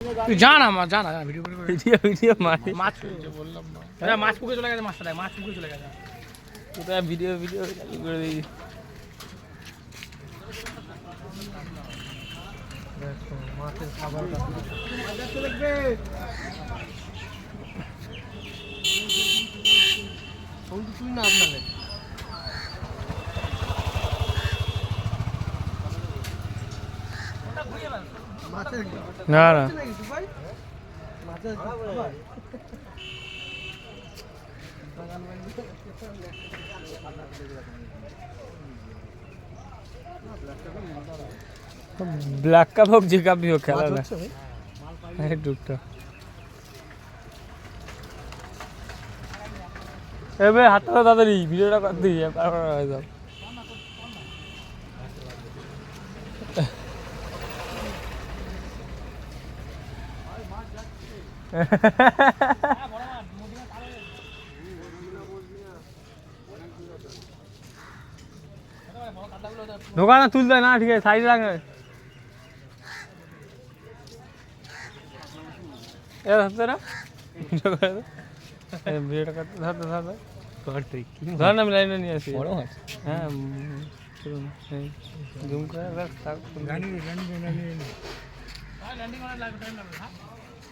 তুই জানা মা জানা ভিডিও ভিডিও ভিডিও মারি। মাছ বললাম না মাছ পুকুরে চলে গেছে মাছটা মাছ পুকুরে চলে গেছে। কোথায় ভিডিও ভিডিও করে দিই না না না। ব্ল্যাক কাপ হোক যে কাপই হোক খেলা না। এই টুকটা। এবার হাতটা তাড়াতাড়ি ভিডিওটা কর দিই তারপর হয়ে যাও দোকানে তুলতে না ঠিক আছে সাইড রাখে এ ধরতে না ভিডিওটা করতে ধরতে ধরতে ধর না আমি লাইনে নিয়ে আসি বড় মাছ হ্যাঁ উম, চলুন এই জুম করে রাখ, থাক, গানি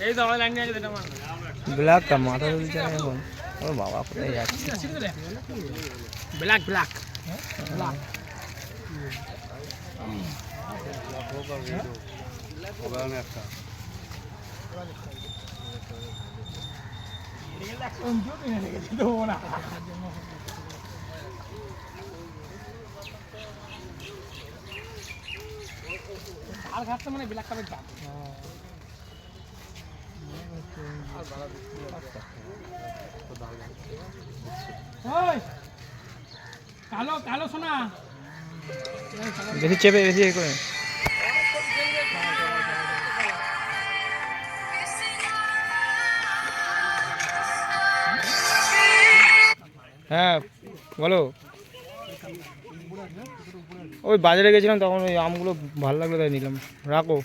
এই তো আমার লাইন নিয়ে ব্ল্যাক কা মাথা তুলছে না এখন। ও বাবা কোথায় যাচ্ছে? ব্ল্যাক ব্ল্যাক আর ঘাটটা মানে ব্ল্যাক কাপের দাম কালো কালো সোনা। বেশি চেপে, বেশি করে। হ্যাঁ বলো। ওই বাজারে গেছিলাম, তখন ওই আমগুলো ভালো লাগল তাই নিলাম। রাখো।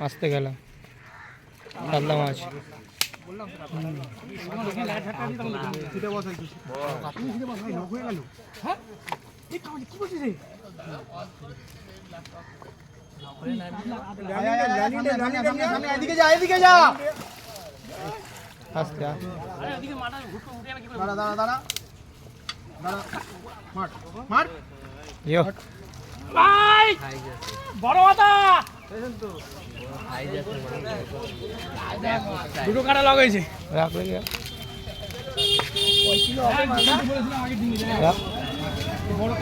আসতে গেলাম কাতলা মাছ। হ্যাঁ? এদিকে যা এদিকে যা আসতে দুটো কাটা লাগাইছে রাখ বড়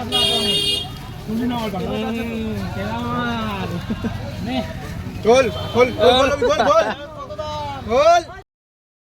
নে খোল খোল খোল খোল খোল। খোল।